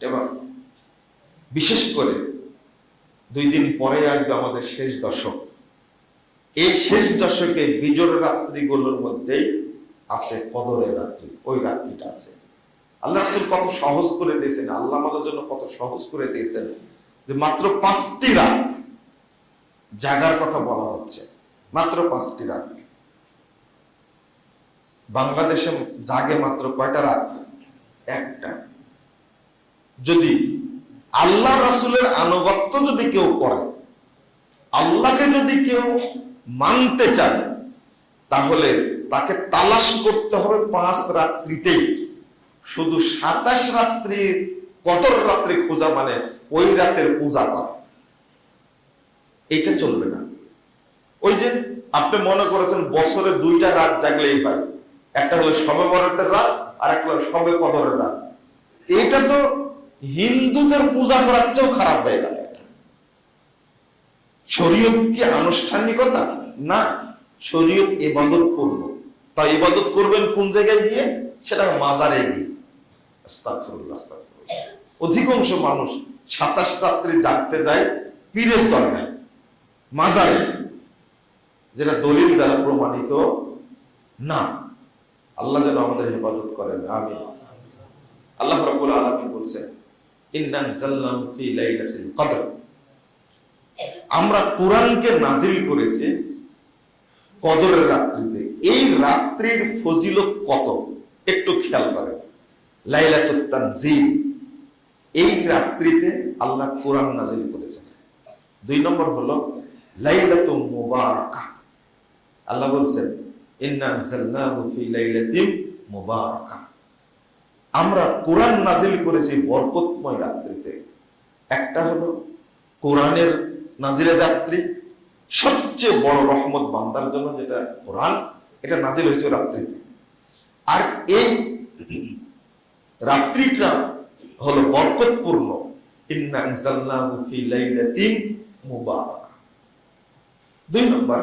এবার বিশেষ করে দুই দিন পরে আসবে আমাদের শেষ দশক। এই শেষ দশকে বিজোর রাত্রিগুলোর মধ্যেই আছে কদরের রাত্রি, ওই রাত্রিটা আছে। আল্লাহ কত সহজ করে দিয়েছেন, আল্লাহ আমাদের জন্য কত সহজ করে দিয়েছেন যে মাত্র পাঁচটি রাত জাগার কথা বলা হচ্ছে। মাত্র পাঁচটি রাত। বাংলাদেশে জাগে মাত্র কয়টা রাত? একটা। যদি আল্লাহ রাসূলের আনুগত্য যদি কেউ করে, আল্লাহকে যদি কেউ মানতে চায়, তাহলে তাকে তালাশ করতে হবে পাঁচ রাত্রিতেই। শুধু সাতাশ রাত্রি কতর রাত্রি খোঁজা মানে ওই রাতের পূজা করা। এটা চলবে না। ওই যে আপনি মনে করেছেন বছরে দুইটা রাত জাগলেই হয়। একটা হলো সবে বরাতের রাত আর একটা হলো সবে কদরের রাত। এটা তো হিন্দুদের পূজা করার চেয়েও খারাপ হয়ে গেল। শরীয়ত কি আনুষ্ঠানিকতা? না, শরীয়ত এবাদত করব তা ইবাদত করবেন কোন জায়গায় গিয়ে? সেটা মাজারে গিয়ে। অধিকাংশ মানুষ সাতাশ রাত্রে জাগতে যায়, পীরের দরগায় মাজারে। যেটা দলিল দ্বারা প্রমাণিত, না। আল্লাহ যেন আমাদের হেফাজত করেন আমি আল্লাহ রাব্বুল আলামিন বলছেন আমরা কোরআনকে নাজিল করেছি কদরের রাত্রিতে। এই রাত্রির ফজিলত কত? একটু খেয়াল করেন। লাইলাতুত তানজিল। এই রাত্রিতে আল্লাহ কোরআন নাজিল করেছেন। দুই নম্বর হলো লাইলাতু মুবারাকা। আল্লাহ বলছেন, ইন্না আনজালনাহু ফি লাইলাতিন মুবারাকা। আমরা কোরআন নাজিল করেছি বরকতময় রাত্রিতে। একটা হলো কোরআনের নাজিলের রাত্রি, সবচেয়ে বড় রহমত বান্দার জন্য যেটা কোরআন, এটা নাজিল হয়েছে রাত্রিতে। আর এই রাত্রিটা হলো বরকতপূর্ণ। দুই নম্বর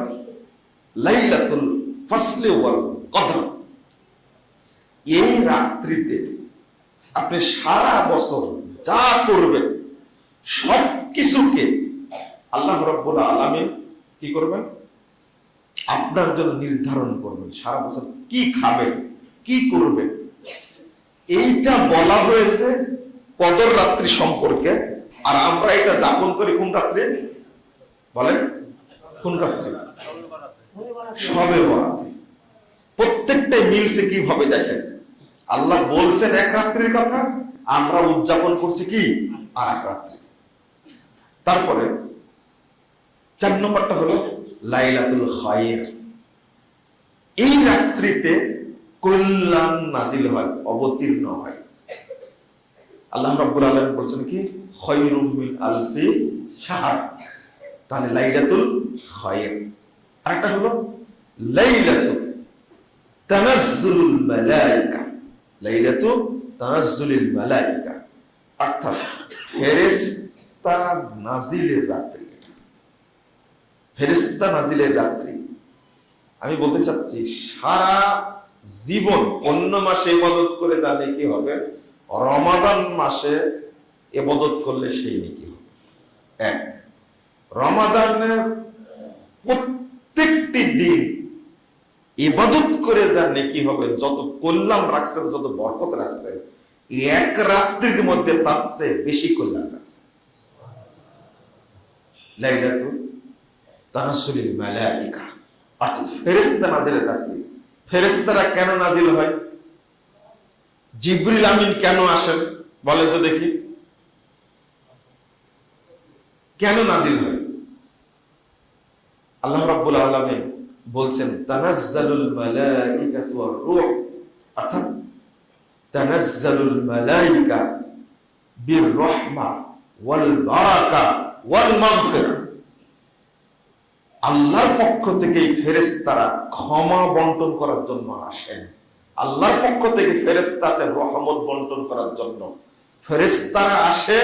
ওয়াল এই রাত্রিতে আপনি সারা বছর যা করবেন সব কিছুকে আল্লাহ রব্বুল আলামিন কি করবেন? আপনার জন্য নির্ধারণ করবেন, সারা বছর কি খাবেন, কি করবেন। এইটা বলা হয়েছে কদর রাত্রি সম্পর্কে। আর আমরা এটা যাপন করি কোন রাত্রে? বলেন, কোন রাত্রে? সবে বরাতে। প্রত্যেকটাই মিলছে কীভাবে দেখেন? আল্লাহ বলছেন এক রাত্রির কথা, আমরা উদযাপন করছি কি? আর এক রাত্রি। তারপরে চার নম্বরটা হলো লাইলাতুল খায়ের এই রাত্রিতে কল্যাণ নাজিল হয়, অবতীর্ণ হয়। আল্লাহ রাব্বুল আলামিন বলছেন কি? খায়রুম মিন আলফি শাহর। তাহলে লাইলাতুল খায়ের আরেকটা হলো লাইলাতুল তানাজ্জুলুল মালাইকা। ফেরেশতা নাজিলের রাত্রি। আমি বলতে চাচ্ছি, সারা জীবন, অন্য মাসে ইবাদত করে যা নেকি হবে? রমাদান মাসে ইবাদত করলে সেই নেকি হবে? এক রমাজানের প্রত্যেকটি দিন ইবাদত করে যা নেকি হবে, যত কল্যাণ রাখছেন, যত বরকত রাখছেন, এক রাত্রির মধ্যে তার চেয়ে বেশি কল্যাণ তানাসসুলিল মালাইকা। অর্থাৎ ফেরেশতা রাত্রি ফেরেশতারা কেন নাজিল হয়? জিবরিল আমিন কেন আসেন? বলে তো দেখি। কেন নাজিল হয়? আল্লাহ রাব্বুল আলামিন বলছেন, তানাজ্জালুল রূহ অর্থাৎ তানাজ্জালুল মালাইকা বির রাহমা ওয়াল বারাকা ওয়াল মাগফিরা। আল্লাহর পক্ষ থেকে ফেরেশতারা ক্ষমা বন্টন করার জন্য আসেন। আল্লাহর পক্ষ থেকে ফেরেশতা আসেন রহমত বন্টন করার জন্য। ফেরেশতারা আসে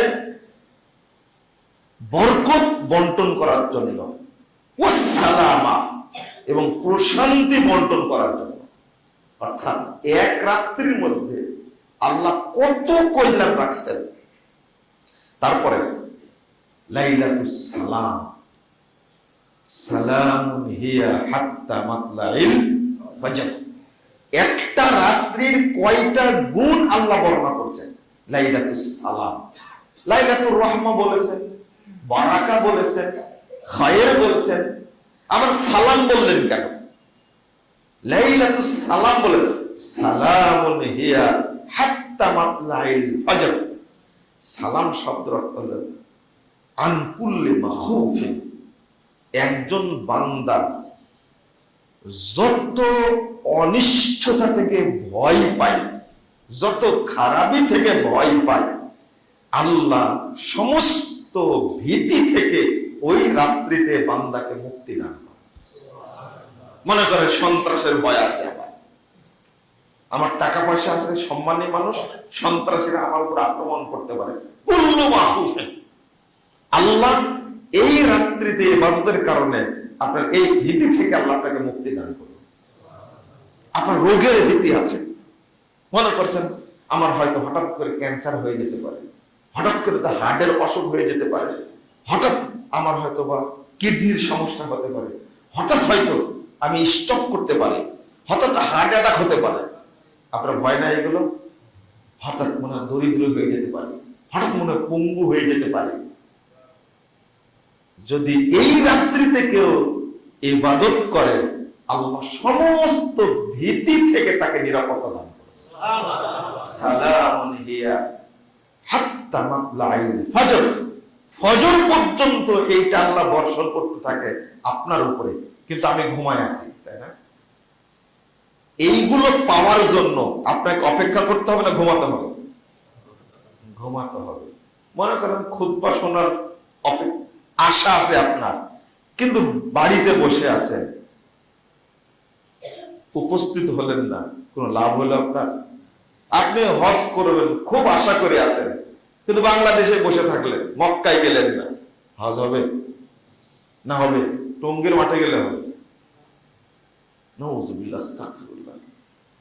বরকত বন্টন করার জন্য। ওয়াসালামা এবং প্রশান্তি বন্টন করার জন্য। অর্থাৎ এক রাত্রির মধ্যে আল্লাহ কত কল্যাণ রাখছেন। তারপরে সালাম। একটা রাত্রির কয়টা গুণ আল্লাহ বর্ণনা করছেন? লাইলাতুস সালাম। লাইলাতুর রহমা বলেছেন, বারাকা বলেছেন, খায়ের বলেছেন আবার সালাম বললেন কেন? লাইলাতুস সালাম বলেন, সালামুন হিয়া হাত্তা মাতলাইল ফজর। সালাম শব্দের অর্থ আনকুল্লি মাখুফিন। একজন বান্দা যত অনিষ্টতা থেকে ভয় পায়, যত খারাপি থেকে ভয় পায়, আল্লাহ সমস্ত ভীতি থেকে ওই রাত্রিতে বান্দাকে মুক্তি দান মনে করে সন্ত্রাসের ভয় আছে আমার। আমার টাকা পয়সা আছে, সম্মানী মানুষ, সন্ত্রাসীরা আমার উপর আক্রমণ করতে পারে। আল্লাহ এই রাত্রিতে ইবাদতের কারণে আপনার এই ভীতি থেকে আল্লাহ আপনাকে মুক্তি দান করবে আপনার রোগের ভীতি আছে। মনে করছেন, আমার হয়তো হঠাৎ করে ক্যান্সার হয়ে যেতে পারে। হঠাৎ করে তো হার্টের অসুখ হয়ে যেতে পারে। হঠাৎ আমার হয়তো বা কিডনির সমস্যা হতে পারে। হঠাৎ হয়তো আমি স্টপ করতে পারি। হঠাৎ হার্ট অ্যাটাক হতে পারে। আপনার ভয় না এগুলো? হঠাৎ মনে হয় দরিদ্র হয়ে যেতে পারে। হঠাৎ মনে হয় পঙ্গু হয়ে যেতে পারে। যদি এই রাত্রিতে কেউ ইবাদত করে আল্লাহ সমস্ত ভীতি থেকে তাকে নিরাপত্তা দান করে সালামুন হিয়া হাত্তা মাতলাইল ফজর। ফজর পর্যন্ত এইটা আল্লাহ বর্ষণ করতে থাকে আপনার উপরে। কিন্তু আমি ঘুমায় আছি, তাই না? এইগুলো পাওয়ার জন্য আপনাকে অপেক্ষা করতে হবে না, ঘুমাতে হবে। ঘুমাতে হবে। মনে করেন খুদ্া শোনার আশা আছে আপনার, কিন্তু বাড়িতে বসে আছেন, উপস্থিত হলেন না, কোনো লাভ হলো আপনার? আপনি হজ করবেন, খুব আশা করে আছেন। কিন্তু বাংলাদেশে বসে থাকলেন মক্কায় গেলেন না। হজ হবে? না হবে? টঙ্গের মাঠে গেলে হবে?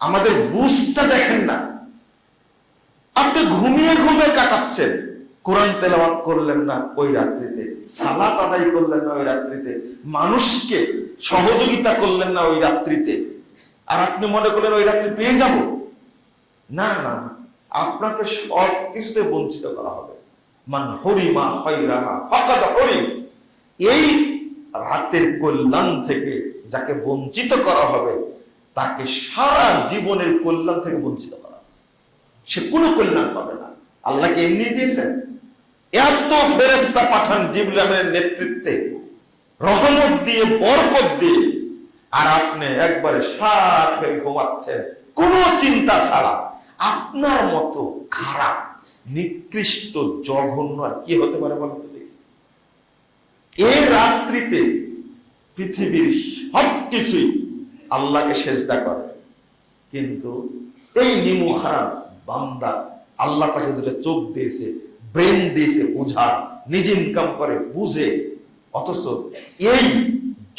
আমাদের বুঝটা দেখেন না। আপনি ঘুমিয়ে ঘুমিয়ে কাটাচ্ছেন। কোরআন তেলাওয়াত করলেন না ওই রাত্রিতে। সালাত আদায় করলেন না ওই রাত্রিতে। মানুষকে সহযোগিতা করলেন না ওই রাত্রিতে। আর আপনি মনে করলেন ওই রাত্রি পেয়ে যাব? না না না। আপনাকে সব কিছুতে বঞ্চিত করা হবে। মান হরিমা হইরাহা ফাকাদ হরিম। এই রাতের কল্যাণ থেকে যাকে বঞ্চিত করা হবে, তাকে সারা জীবনের কল্যাণ থেকে বঞ্চিত করা সে কোনো কল্যাণ পাবে না। আল্লাহকে এমনি দিয়েছেন। এত ফেরেস্তা পাঠান জিবলামের নেতৃত্বে, রহমত দিয়ে, বরকত দিয়ে, আর আপনি একবারে হয়ে ঘুমাচ্ছেন। কোনো চিন্তা ছাড়া। আপনার মতো খারাপ, নিকৃষ্ট, জঘন্য আর কি হতে পারে বলতে দেখি? এই রাত্রিতে পৃথিবীর সব কিছুই আল্লাহকে সেজদা করে। কিন্তু এই নিমু খারাপ বান্দা আল্লাহ তাকে দুটো চোখ দিয়েছে, ব্রেন দিয়েছে বোঝা নিজে ইনকাম করে, বুঝে। অথচ এই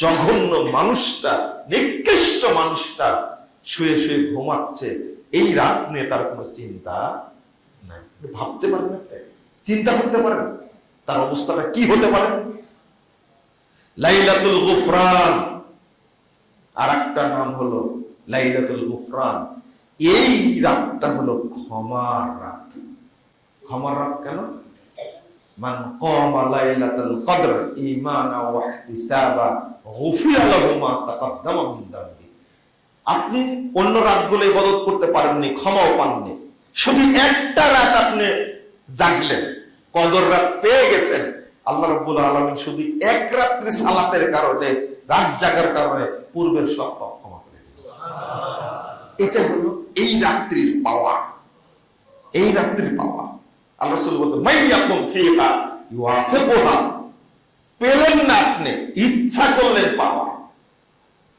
জঘন্য মানুষটা, নিকৃষ্ট মানুষটা শুয়ে শুয়ে ঘুমাচ্ছে এই রাত নিয়ে তার কোনো চিন্তা নাই। ভাবতে পারেন চিন্তা করতে পারেন। তার অবস্থাটা কি হতে পারে? লাইলাতুল গুফরান। আর একটা নাম হলো লাইলাতুল গুফরান। এই রাতটা হলো ক্ষমার রাত। ক্ষমার রাত কেন? মান কামা লাইলাতুল কদর ঈমানা ওয়া ইহতিসাবা গুফিরা লাহু মা তাকাদ্দামা মিন আপনি অন্য রাতগুলো ইবাদত করতে পারেননি, ক্ষমাও পাননি। শুধু একটা রাত আপনি জাগলেন, কদর রাত পেয়ে গেছেন। আল্লাহ রাব্বুল আলামিন শুধু এক রাত্রি সালাতের কারণে, রাত জাগার কারণে পূর্বের সব পাপ ক্ষমা করে এটা হলো এই রাত্রির পাওয়া। এই রাত্রির পাওয়া। আল্লাহ রাসূল ইউআফিকুহা। পেলেন না আপনি, ইচ্ছা করলেন পাওয়া।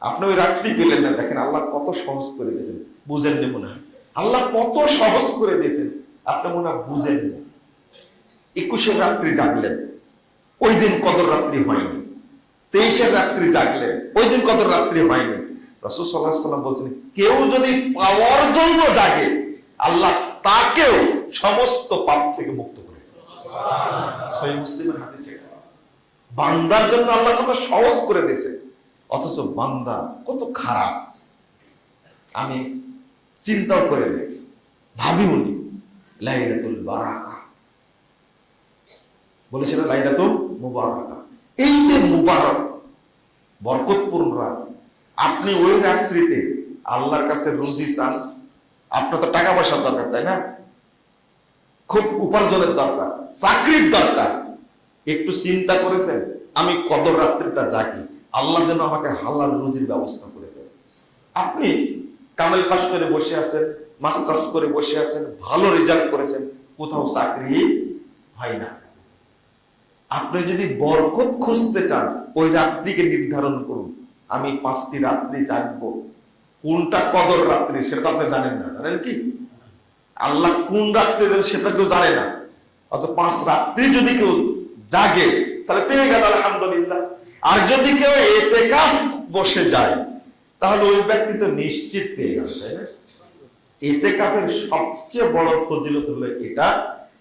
আপনি ওই রাত্রি পেলেন না। দেখেন আল্লাহ কত সহজ করে দিয়েছেন। বুঝেননি মনে। হয় আল্লাহ কত সহজ করে দিয়েছেন। আপনি মনে হয় বুঝেননি একুশের রাত্রি জাগলেন। ওই দিন কদর রাত্রি হয়নি। তেইশের রাত্রি জাগলেন। ওই দিন কদর রাত্রি হয়নি। রসুল সাল্লাহ সাল্লাম বলছেন, কেউ যদি পাওয়ার জন্য জাগে, আল্লাহ তাকেও সমস্ত পাপ থেকে মুক্ত করে দেবে। মুসলিমের হাদিসে বান্দার জন্য আল্লাহ কত সহজ করে দিয়েছে অথচ বান্দা কত খারাপ। আমি চিন্তাও করে দেখি ভাবি উনি লাইলাতুল বারাকা। বলেছিল লাইলাতুল মুবারাকা? এই যে মুবারক বরকতপূর্ণ রাত আপনি ওই রাত্রিতে আল্লাহর কাছে রুজি চান, আপনার তো টাকা পয়সার দরকার, তাই না? খুব উপার্জনের দরকার, চাকরির দরকার। একটু চিন্তা করেছেন, আমি কদর রাত্রিটা জাগি। আল্লাহ যেন আমাকে হালাল রুজির ব্যবস্থা করে দেয় আপনি কামেল পাস করে বসে আছেন, মাস্টার্স করে বসে আছেন, ভালো রেজাল্ট করেছেন, কোথাও চাকরি হয় না। আপনি যদি বরকত খুঁজতে চান, ওই রাত্রিকে নির্ধারণ করুন। আমি পাঁচটি রাত্রি জাগবো। কোনটা কদর রাত্রি সেটা আপনি জানেন না, জানেন কি? আল্লাহ কোন রাত্রে দেন সেটা কেউ জানে না। অত পাঁচ রাত্রি যদি কেউ জাগে, তাহলে পেয়ে গেল আলহামদুলিল্লাহ। আর যদি কেউ এতে বসে যায়, তাহলে ওই ব্যক্তি তো নিশ্চিত পেয়ে না এতে কাফের সবচেয়ে বড় ফজিলত হলো এটা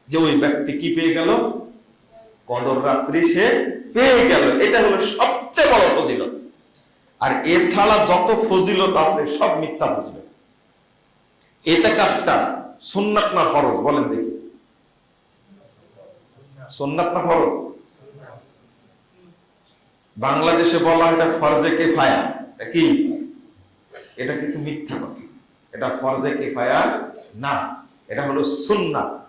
যে ওই ব্যক্তি কি পেয়ে গেল? কদর রাত্রি সে পেয়ে গেল। এটা হলো সবচেয়ে বড় ফজিলত। আর এছাড়া যত ফজিলত আছে, সব মিথ্যা ফজিলত। এটা কাজটা সুন্নাত না ফরজ? বলেন দেখি। সুন্নাত না ফরজ? বাংলাদেশে বলা এটা ফরজে কেফায়া। এটা কি? এটা কিন্তু মিথ্যা কথা। এটা ফরজে কেফায়া না। এটা হলো সুন্নাত